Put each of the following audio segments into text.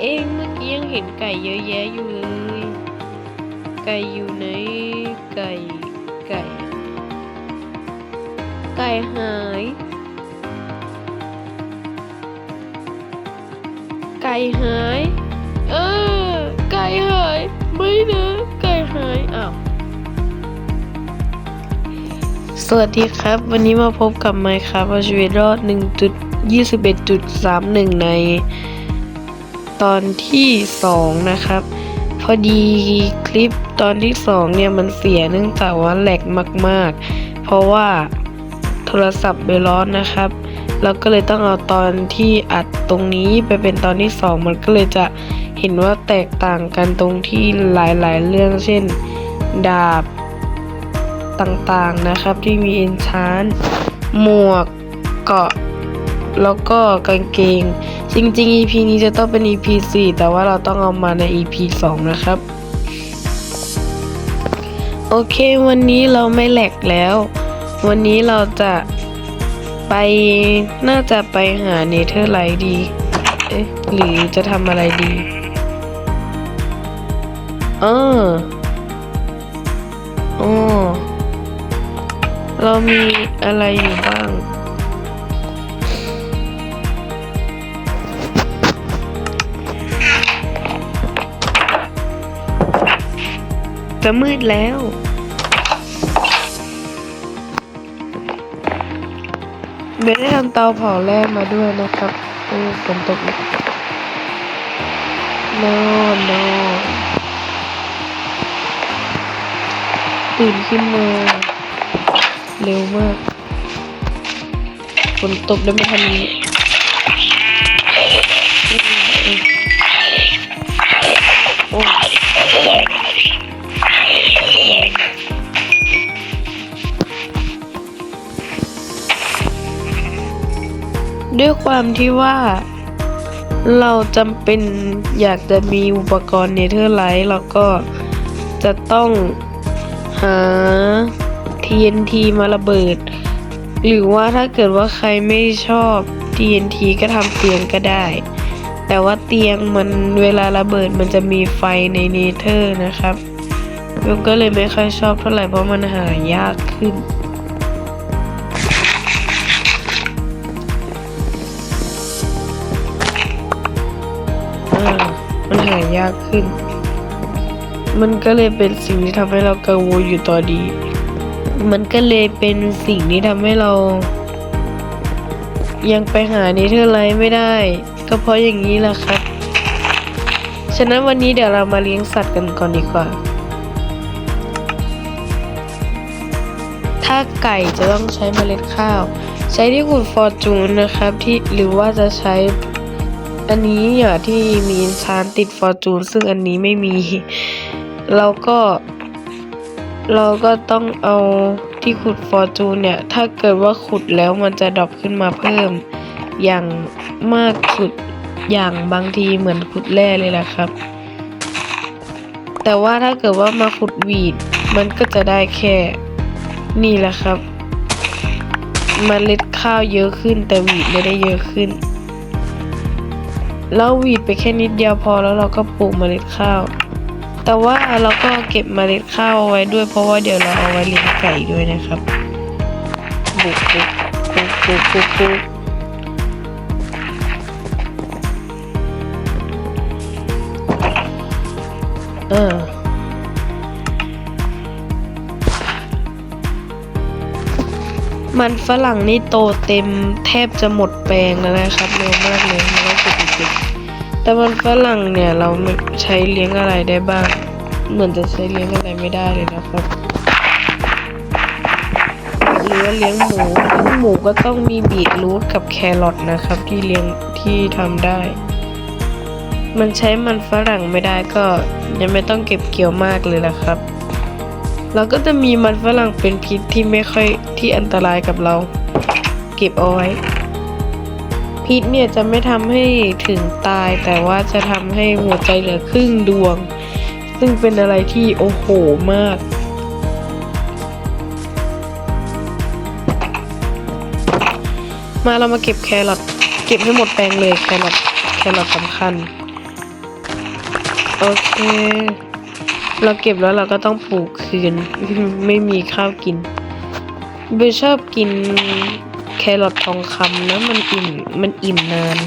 เองเมื่อกี้ยังเห็นไก่เยอะแยะอยู่เลย ไก่อยู่ไหน ไก่ ไก่ ไก่หาย ไก่หาย เออ ไก่หาย ไม่นะ ไก่หาย อ้าวสวัสดีครับ วันนี้มาพบกับไมค์ครับเอาชีวิตรอด 1.21.31 ใน ตอนที่2นะครับ พอดีคลิปตอนที่2เนี่ยมันเสียเนื่องจากว่าแหลกมาก ๆ เพราะว่าโทรศัพท์ไปร้อนนะครับเราก็เลยต้องเอาตอนที่อัดตรงนี้ไปเป็นตอนที่2มันก็เลยจะเห็นว่าแตกต่างกันตรงที่หลาย ๆ เรื่องเช่น ดาบต่างๆนะครับที่มีเอนชานหมวกเกาะ แล้วก็กางเกง จริงๆ EP นี้จะต้องเป็น EP 4 แต่ว่าเราต้องเอามาใน EP 2 นะครับ โอเควันนี้เราไม่แหลกแล้ว วันนี้เราจะไปน่าจะไปหาเนเธอร์ไลท์ดี เอ๊ะ หรือจะทำอะไรดีเอออ๋อเรามีอะไรอยู่บ้าง จะมืดแล้ว เบนได้ทำเตาเผาแรกมาด้วยนะครับโอ้ฝนตกนอนนอนตื่นขึ้นมา เร็วมากฝนตกได้ไม่ทันนี้ ด้วยความที่ว่าเราจำเป็นอยากจะมีอุปกรณ์เนเธอร์ไลท์แล้วก็จะต้องหา TNT มาระเบิด หรือว่าถ้าเกิดว่าใครไม่ชอบ TNT ก็ทำเตียงก็ได้ แต่ว่าเตียงมันเวลาระเบิดมันจะมีไฟในเนเธอร์นะครับเบลก็เลยไม่ค่อยชอบเท่าไหร่เพราะมันหายากขึ้น มันหายากขึ้น มันก็เลยเป็นสิ่งที่ทำให้เรากังวลอยู่ตอนนี้ มันก็เลยเป็นสิ่งที่ทำให้เรา ยังไปหาเนเธอร์ไลท์ไม่ได้ ก็เพราะอย่างนี้แหละครับฉะนั้นวันนี้เดี๋ยวเรามาเลี้ยงสัตว์กันก่อนดีกว่า ถ้าไก่จะต้องใช้เมล็ดข้าว ใช้ที่ขุดฟอร์จูนนะครับที่หรือว่าจะใช้ อันนี้อย่าที่มีอินชานติดฟอร์จูนซึ่งอันนี้ไม่มี เราก็ เราก็ต้องเอาที่ขุดฟอร์จูนเนี่ย ถ้าเกิดว่าขุดแล้วมันจะดรอปขึ้นมาเพิ่ม อย่างมากสุดอย่างบางทีเหมือนขุดแร่เลยแหละครับ แต่ว่าถ้าเกิดว่ามาขุดวีด มันก็จะได้แค่นี่แหละครับมเมล็ดข้าวเยอะขึ้นแต่วีดไม่ได้เยอะขึ้น เราหวีดไปแค่นิดเดียวพอแล้วเราก็ปลูกเมล็ดข้าว แต่ว่าเราก็เก็บเมล็ดข้าวเอาไว้ด้วยเพราะว่าเดี๋ยวเราเอาไว้เลี้ยงไก่ด้วยนะครับบุกบุกบุกบุกบุกบุกเออ มันฝรั่งนี่โตเต็มแทบจะหมดแปลงแล้วนะครับเร็วมากเลยมันก็สุดจริงแต่มันฝรั่งเนี่ยเราใช้เลี้ยงอะไรได้บ้าง เหมือนจะใช้เลี้ยงอะไรไม่ได้เลยนะครับหรือเลี้ยงหมูเลี้ยงหมูก็ต้องมีบีทรูทกับแครอทนะครับ ที่เลี้ยงที่ทำได้ มันใช้มันฝรั่งไม่ได้ก็ยังไม่ต้องเก็บเกี่ยวมากเลยนะครับเราก็จะมีมันฝรั่งเป็นพิษที่ไม่ค่อย ที่อันตรายกับเรา เก็บเอาไว้ พิษเนี่ยจะไม่ทำให้ถึงตายแต่ว่าจะทำให้หัวใจเหลือครึ่งดวง ซึ่งเป็นอะไรที่โอ้โหมากมาเรามาเก็บแครอทเก็บให้หมดแปลงเลยแครอทแครอทสำคัญ โอเค เราเก็บแล้วเราก็ต้องปลูกคืน ไม่มีข้าวกิน เบลชอบกินแครอททองคำนะมันอิ่มมันอิ่มนาน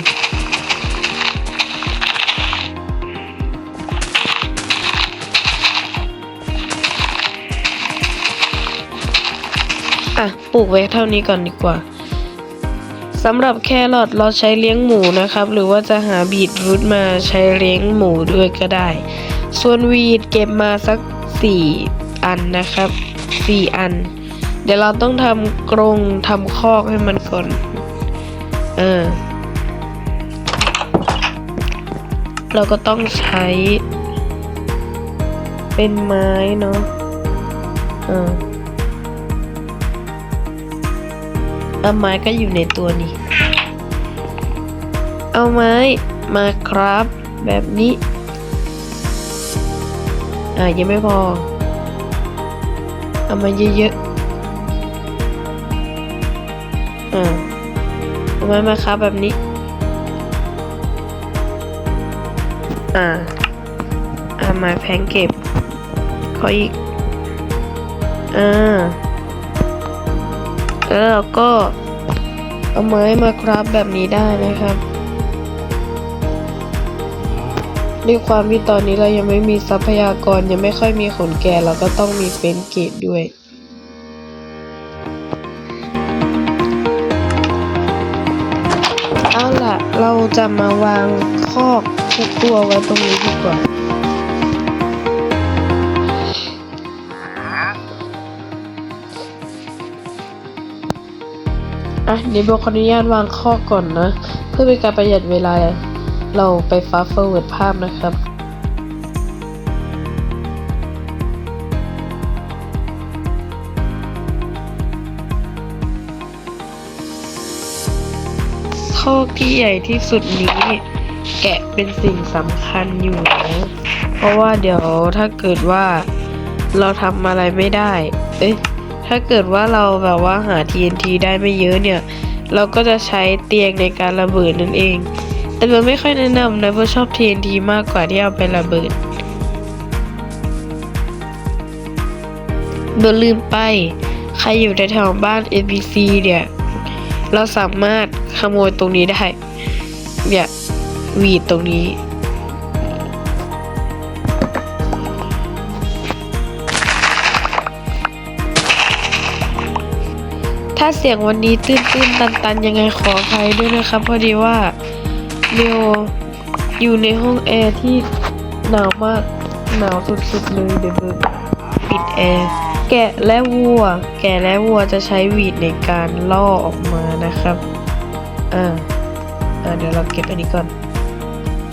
อะปลูกไว้เท่านี้ก่อนดีกว่าสำหรับแครอทเราใช้เลี้ยงหมูนะครับ หรือว่าจะหาบีทรูทมาใช้เลี้ยงหมูด้วยก็ได้ ส่วนวีดเก็บมาสักสี่อันนะครับสี่อัน เดี๋ยวเราต้องทำกรงทำคอกให้มันก่อน เออ เราก็ต้องใช้ เป็นไม้เนาะ เออเอาไม้ก็อยู่ในตัวนี้ เอาไม้มาครับ แบบนี้ อ่ายังไม่พอ เอามาเยอะ อ่าเอาไม้มาครับแบบนี้ อ่าเอาไม้แพงเก็บ ขออีก อ่าแล้วเราก็เอาไม้มาคราฟแบบนี้ได้นะครับด้วยความที่ตอนนี้เรายังไม่มีทรัพยากรยังไม่ค่อยมีขนแก่เราก็ต้องมีเฟนเกตด้วย เอาล่ะ เราจะมาวางคอกทุกตัวไว้ตรงนี้ดีกว่า อะเดี๋ยวบอกขออนุญาตวางข้อก่อนนะ เพื่อเป็นการประหยัดเวลา เราไปฟาสต์ฟอร์เวิร์ดภาพนะครับ ข้อที่ใหญ่ที่สุดนี้ แกะเป็นสิ่งสำคัญอยู่นะเพราะว่าเดี๋ยวถ้าเกิดว่าเราทำอะไรไม่ได้ เอ๊ะ ถ้าเกิดว่าเราแบบว่าหา TNT ได้ไม่เยอะเนี่ย เราก็จะใช้เตียงในการระเบิดนั่นเอง แต่เราไม่ค่อยแนะนำนะเพราะชอบ TNT มากกว่าที่เอาไประเบิดเบลลืมไป ใครอยู่ในแถวบ้าน NPC เนี่ย เราสามารถขโมยตรงนี้ได้เนี่ยหวีดตรงนี้ ถ้าเสียงวันนี้ตื้นตื้นตันตันๆยังไงขออภัยด้วยนะครับ พอดีว่าเบลอยู่ในห้องแอร์ที่หนาวมาก หนาวสุดๆเลยเดี๋ยวเบปิดแอร์ แกะและวัว แกะและวัวจะใช้หวีดในการล่อออกมานะครับอ่าอ่าเดี๋ยวเราเก็บอันนี้ก่อน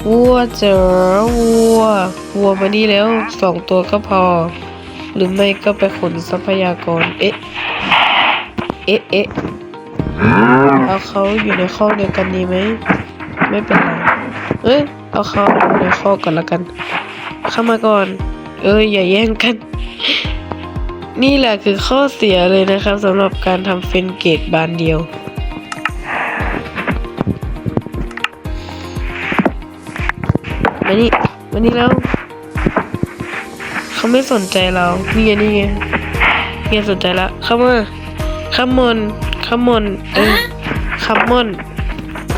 วัวเจอวัว วัวมานี่แล้วสองตัวก็พอ หรือไม่ก็ไปขนทรัพยากร เอ๊ะ เอ๊ะ เอ๊ะเอาเขาอยู่ในข้อเดียวกันดีไหม ไม่เป็นไร เอ้ย เอาเขาอยู่ในข้อก่อนละกัน เข้ามาก่อน เอ้ยอย่าแย่งกัน นี่แหละคือข้อเสียเลยนะครับสำหรับการทำเฟนเกตบานเดียว มานี่มานี่แล้วเขาไม่สนใจเรา นี่ไงนี่ไงนี่ไงสนใจละเข้ามาขมอนขมอนเออขมอน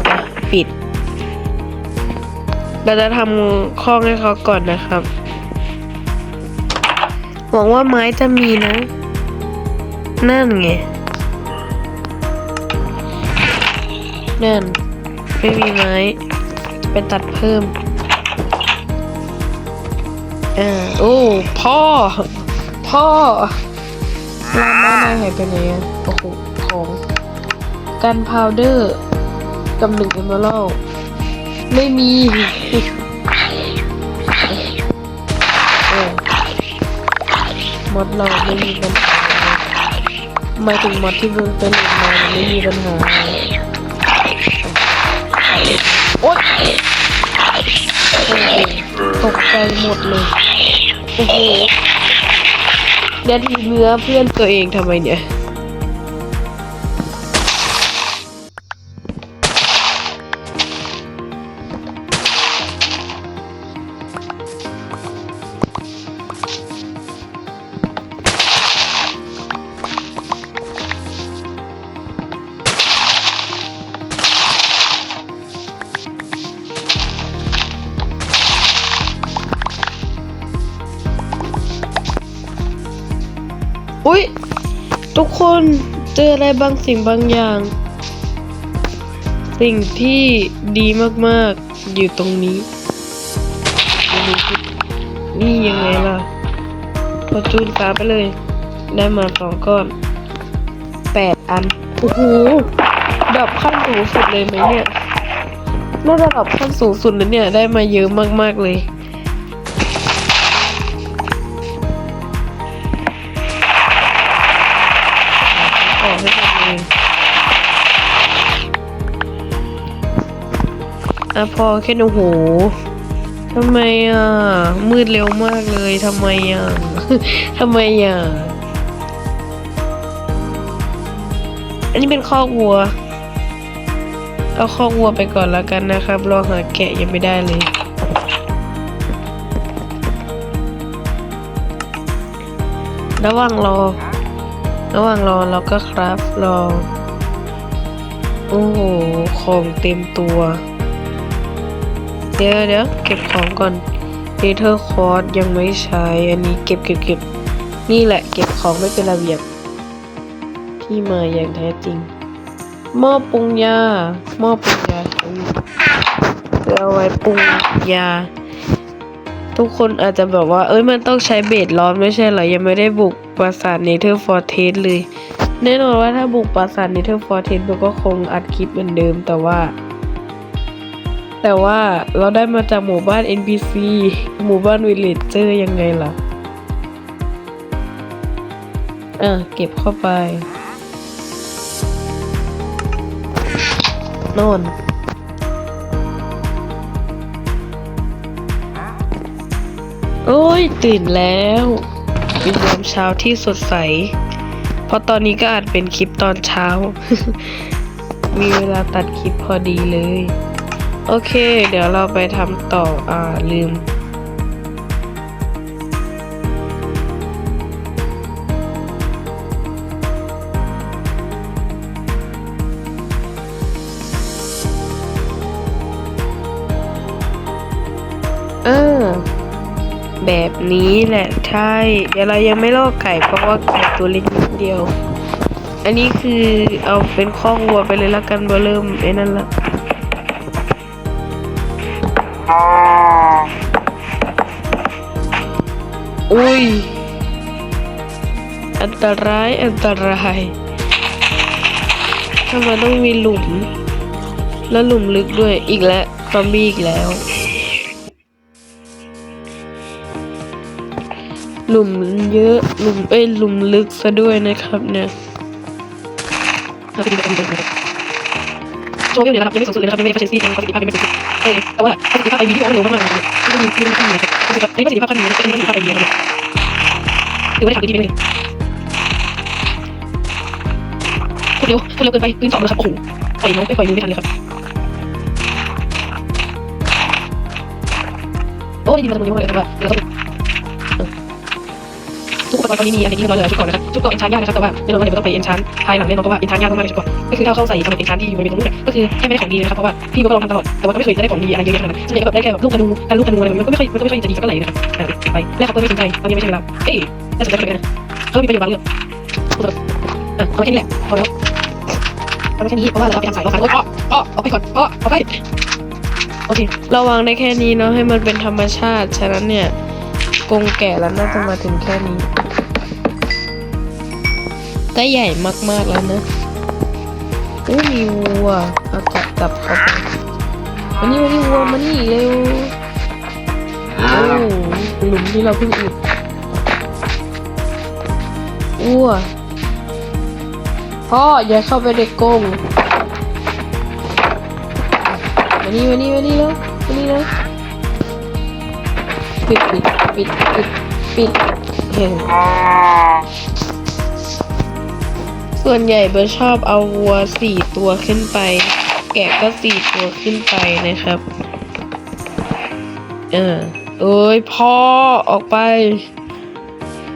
อะปิด เราจะทำข้องให้เขาก่อนนะครับ หวังว่าไม้จะมีนะ นั่นไง นั่น ไม่มีไม้ ไปตัดเพิ่มอ่าโอ้ พ่อ พ่อร้านบ้านนายหายไปไหนอะโอ้โหของกันพาวเดอร์กับหนึ่งเอมเมอรัลไม่มี มอดเราไม่มีปัญหาหมายถึงมอดที่มึงเป็นเล่นมาไม่มีปัญหาโอ๊ยโอ้โหตกใจหมดเลยโอ้โหยัดทีเนื้อเพื่อนตัวเองทำไมเนี่ย อุ้ยทุกคนเจออะไรบางสิ่งบางอย่าง สิ่งที่ดีมากๆอยู่ตรงนี้ นี่ยังไงล่ะพอจูนฟ้าไปเลย ได้มาสองก้อนแปดอัน โอ้โหดับขั้นสูงสุดเลยไหมเนี่ย น่าจะดับขั้นสูงสุดแล้วเนี่ย ได้มาเยอะมากๆเลย อะพอแค่โอ้โหทำไมอะ มืดเร็วมากเลยทำไมอะทำไมอะ อันนี้เป็นคอกวัว เอาคอวัวไปก่อนแล้วกันนะครับ รอหาแกะยังไม่ได้เลยระหว่างรอ ระหว่างรอเราก็ครับรอ โอ้โห ของเต็มตัว เดี๋ยวเดี๋ยวเก็บของก่อนเ e เธอร์คอร์สยังไม่ใช้อันนี้เก็บเก็บเก็บนี่แหละเก็บของไม่เป็นระเบียบ ที่มาอย่างแท้จริงหม้อปรุงยาหม้อปรุงยาเอาไว้ปรุงยา ทุกคนอาจจะแบบว่า เอ้ยมันต้องใช้เบสร้อนไม่ใช่เหรอ ยังไม่ได้บุกปราสาทเนเธอร์ฟอร์เทสเลย แน่นอนว่าถ้าบุกปราสาทเนเธอร์ฟอร์เทสมันก็คงอัดคลิปเหมือนเดิมแต่ว่า แต่ว่าเราได้มาจากหมู่บ้าน NPC หมู่บ้านวิลเลจเจอร์ยังไงล่ะ อะ เก็บเข้าไปนอนโอ้ย ตื่นแล้วเป็นยามเช้าที่สดใส เพราะตอนนี้ก็อาจเป็นคลิปตอนเช้า มีเวลาตัดคลิปพอดีเลย โอเค เดี๋ยวเราไปทำต่อ อ่า ลืม เออ แบบนี้แหละ ใช่ เดี๋ยวเรายังไม่ลอกไก่เพราะว่าไก่ตัวเล็กนิดเดียว อันนี้คือเอาเป็นข้อวัวไปเลยละกันบ่เริ่มไอ้นั่นละ อุ้ย อันตราย อันตรายทำไมต้องมีหลุม แล้วหลุมลึกด้วย อีกแล้วซอมบี้อีกแล้ว หลุมเยอะ หลุมเอ้ย หลุมลึกซะด้วยนะครับเนี่ยโชว์วิวเนี่ยนะครับยังไม่สูงสุดเลยนะครับยังไม่ได้เฟชชี่ยังประสิทธิภาพยังไม่สูงสุดเออแต่ว่าประสิทธิภาพไอวีที่มันเร็วมากๆนะครับไม่มีไม่มีขั้นนะครับ ประสิทธิภาพอันนี้ประสิทธิภาพขั้นนี้เป็นประสิทธิภาพไอวีนะครับถือว่าได้ทำดีๆไปเลยพูดเร็วพูดเร็วเกินไปพื้นสองเลยครับโอ้โหปล่อยน้องไปปล่อยมือไม่ทันเลยครับโอ้ยดีมาตรงนี้มาเลยครับว่าเราต้อง ทุกอุปกรณ์ตอนนี้มีอันนี้เรียบร้อยเลยชุดก่อนนะครับชุดก่อนเอ็นชานยากนะครับแต่ว่าแน่นอนว่าเดี๋ยวต้องไปเอ็นชานภายหลังแน่นอนเพราะว่าเอ็นชานยากมากๆเลยชุดก่อนก็คือถ้าเข้าใส่สมุดเอ็นชานที่อยู่บริเวณตรงนู้นก็คือแค่ไม่ได้ของดีนะครับเพราะว่าพี่ก็ลองทำตลอดแต่ว่าก็ไม่เคยจะได้ของดีอะไรเยอะขนาดนั้นส่วนใหญ่ก็แบบได้แค่แบบลูกธนูการลูกธนูอะไรมันก็ไม่ค่อยมันก็ไม่ค่อยจะดีสักเท่าไหร่นะครับไปแรกเขาก็ไม่สนใจตอนนี้ไม่ใช่เวลาเอ้ยน่าสนใจกันนะเขามีประโยชน์บางเรื่องอะเอาแค่นี้แหละพอแล้วเอาแค่นี้เพราะว่าเราไปทำสายเราขายโอ๊ยอ้ออ้อเอาไปก่อนอ้อเอาไปโอเคราวางได้แค่นี้เนาะให้มันเป็นธรรมชาติฉะนั้นเนี่ย กรงแกะแล้วน่าจะมาถึงแค่นี้ก็ใหญ่มากๆแล้วนะอู้มีวัวเอาจับจับเข้าไปมานี่มานี่วัวมานี่เร็วโอ้หลุมที่เราเพิ่งอุดวัวพ่ออย่าเข้าไปในกรงมานี่มานี่มานี่แล้วมานี่แล้วปิดปิด ปิดปิดปิดเห็นส่วนใหญ่เบอร์ชอบเอาวัวสี่ตัวขึ้นไป แกะก็สี่ตัวขึ้นไปนะครับ เออเอ้ยพ่อออกไป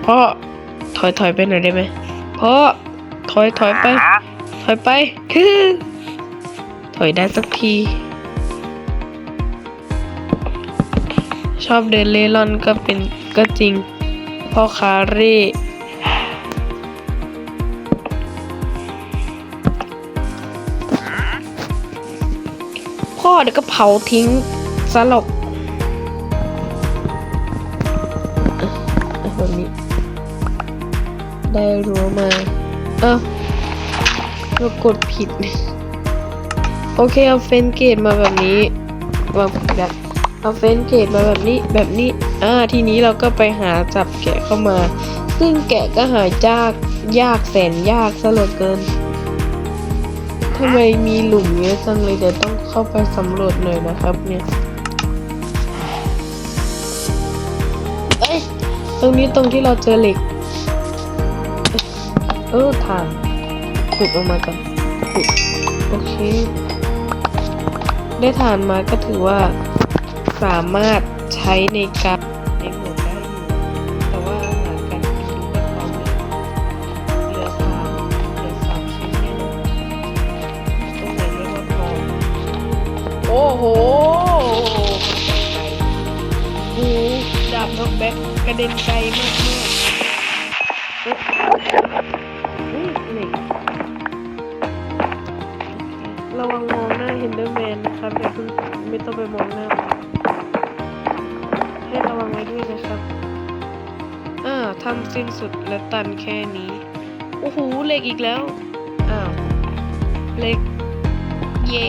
พ่อถอยถอยไปหน่อยได้ไหมพ่อถอยถอยไป ถอยไปคือถอยได้สักที ชอบเดินเล่ร่อนก็เป็นก็จริง พ่อคาร่พ่อเดี๋ยวก็เผาทิ้งสลบแบบนี้ ได้รู้มา เออเรากดผิด โอเคเอาเฟนเกตมาแบบนี้วาแบบ เอาเฟนเกตมาแบบนี้แบบนี้อ่าทีนี้เราก็ไปหาจับแกะเข้ามา ซึ่งแกะก็หายากยากแสนยากซะเหลือเกินทำไมมีหลุมเยอะจังเลยเดี๋ยวต้องเข้าไปสำรวจหน่อยนะครับเนี่ยเอ้ยตรงนี้ตรงที่เราเจอเหล็ก เออถ่านขุดออกมาก่อนขุดโอเค ได้ถ่านมาก็ถือว่า สามารถใช้ในการในหมวดได้อยู่แต่ว่าอาหารการกินดูแบบเราเนี่ยเหลือสามเหลือสามชิ้นเนี่ยนะตรงไหนเรียกว่าพอโอ้โหมาไกลๆโอ้โหดาบนกแบ็กกระเด็นไกลมากๆเอ๊ะอุ้ยเหล็กระวังมองหน้าเฮนเดอร์แมนนะครับอย่าเพิ่งไม่ต้องไปมองหน้ามัน ให้ระวังไว้ด้วยนะครับ อ่าทำสิ้นสุดและตันแค่นี้ โอ้โหเหล็กอีกแล้ว อ้าวเหล็ก เย่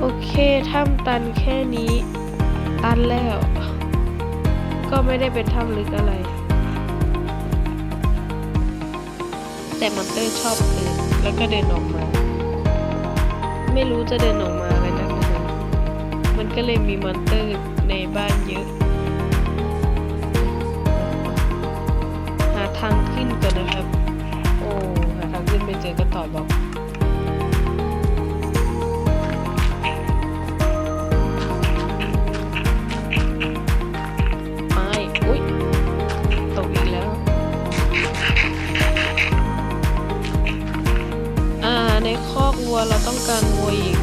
โอเคถ้ำตันแค่นี้ ตันแล้ว ก็ไม่ได้เป็นถ้ำลึกอะไร แต่มอนเตอร์ชอบเดินแล้วก็เดินออกมา ไม่รู้จะเดินออกมาอะไรนักหนา มันก็เลยมีมอนเตอร์ในบ้านเยอะ หาทางขึ้นก่อนนะครับ โอ้ หาทางขึ้นไม่เจอก็ตอบบอกไปอุ๊ยตกอีกแล้วอ่าในคอกวัวเราต้องการวัวอีก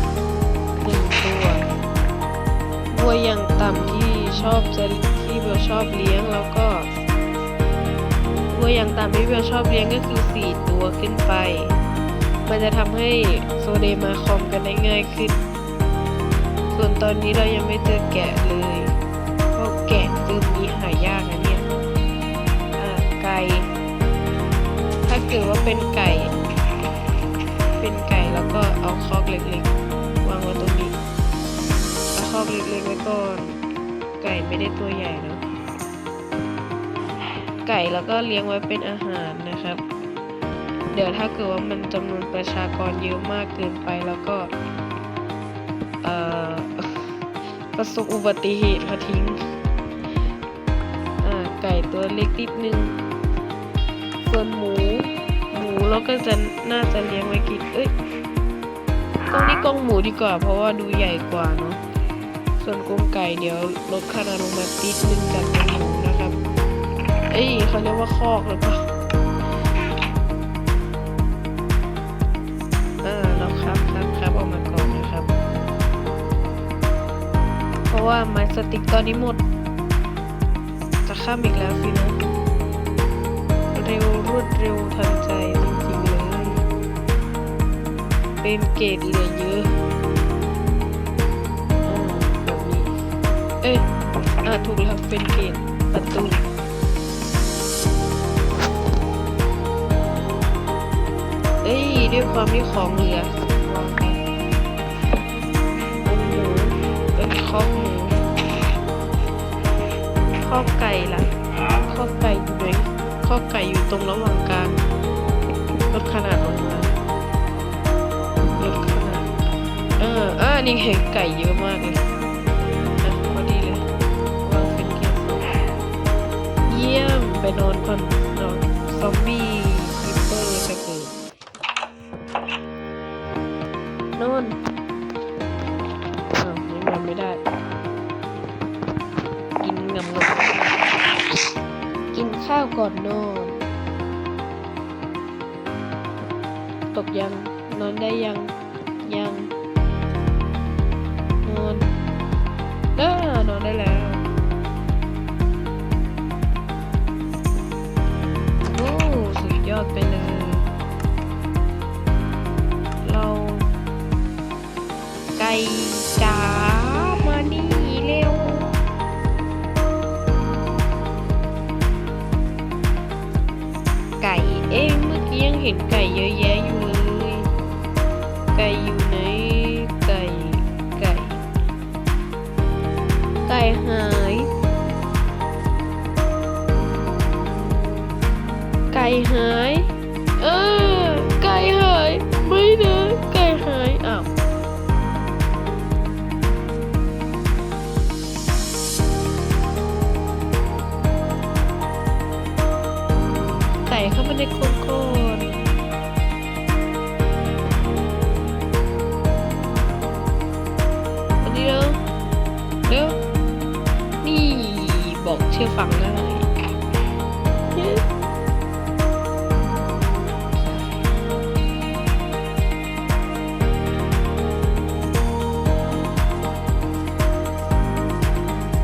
วัวอย่างต่ำที่ชอบจะที่เบลชอบเลี้ยงแล้วก็วัวอย่างต่ำที่เบลชอบเลี้ยงก็คือสี่ตัวขึ้นไป มันจะทำให้โซเดมาคอมกันได้ง่ายขึ้น ส่วนตอนนี้เรายังไม่เจอแกะเลยเพราะแกะตัวนี้หายากนะเนี่ยไก่ถ้าเกิดว่าเป็นไก่ เป็นไก่แล้วก็เอาคอกเล็กๆ คอกเล็กๆไว้ก่อน ไก่ไม่ได้ตัวใหญ่นะไก่แล้วก็เลี้ยงไว้เป็นอาหารนะครับ เดี๋ยวถ้าเกิดว่ามันจำนวนประชากรเยอะมากเกินไปแล้วก็ประสบอุบัติเหตุค่ะทิ้งไก่ตัวเล็กนิดนึง ส่วนหมู หมูเราก็จะน่าจะเลี้ยงไว้กิน เอ้ยตรงนี้กรงหมูดีกว่า เพราะว่าดูใหญ่กว่าเนาะ ส่วนกรงไก่เดี๋ยวลดขนาดลงมาติดนึงจากกรงหมูนะครับ เอ้ยเขาเรียกว่าคอกหรือเปล่าอ่าเราครับครับครับออกมาก่อนนะครับ เพราะว่าไม้สติกตอนนี้หมด จะข้ามอีกแล้วสินะ เร็วรวดเร็วทันใจจริงๆเลย เป็นเกรดเหลือเยอะ เอ้ยอ่าถูกแล้วเป็นเกรดประตูเอ้ยด้วยความที่ของเหลือวางไปโอ้หมูเอ้อไก่ล่ะข้อไก่อยู่ไหนข้อไก่อยู่ตรงระหว่างกลางลดขนาดลงมาลดขนาดเอออ่านี่เห็นไก่เยอะมากเลย เยี่ยม ไปนอนก่อนนอนซอมบี้คิปเปอร์จะเกิดนอนอ้าวยังนอนไม่ได้ กินงำงำกินข้าวก่อนนอน ตกยัง นอนได้ยัง ยัง นอนเออนอนได้แล้ว ยอดไปเลยเราไก่จ๋ามานี่เร็ว ไก่เองเมื่อกี้ยังเห็นไก่เยอะแยะอยู่เลย ไก่อยู่ไหนไก่ไก่ ไก่หายไก่หายื่อฟังได้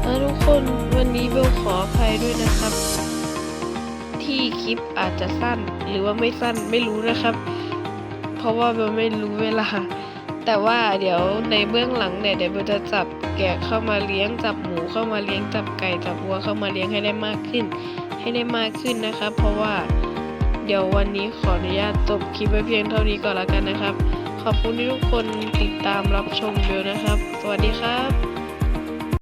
อะทุกคนวันนี้เบลขออภัยด้วยนะครับ ที่คลิปอาจจะสั้นหรือว่าไม่สั้นไม่รู้นะครับ เพราะว่าเบลไม่รู้เวลา แต่ว่าเดี๋ยวในเบื้องหลังเนี่ยเดี๋ยวเบลจะจับ แกะเข้ามาเลี้ยงจับหมูเข้ามาเลี้ยงจับไก่จับวัวเข้ามาเลี้ยงให้ได้มากขึ้น ให้ได้มากขึ้นนะครับ เพราะว่าเดี๋ยววันนี้ขออนุญาตจบคลิปไว้เพียงเท่านี้ก่อนแล้วกันนะครับ ขอบคุณที่ทุกคนติดตามรับชมเบลนะครับ สวัสดีครับ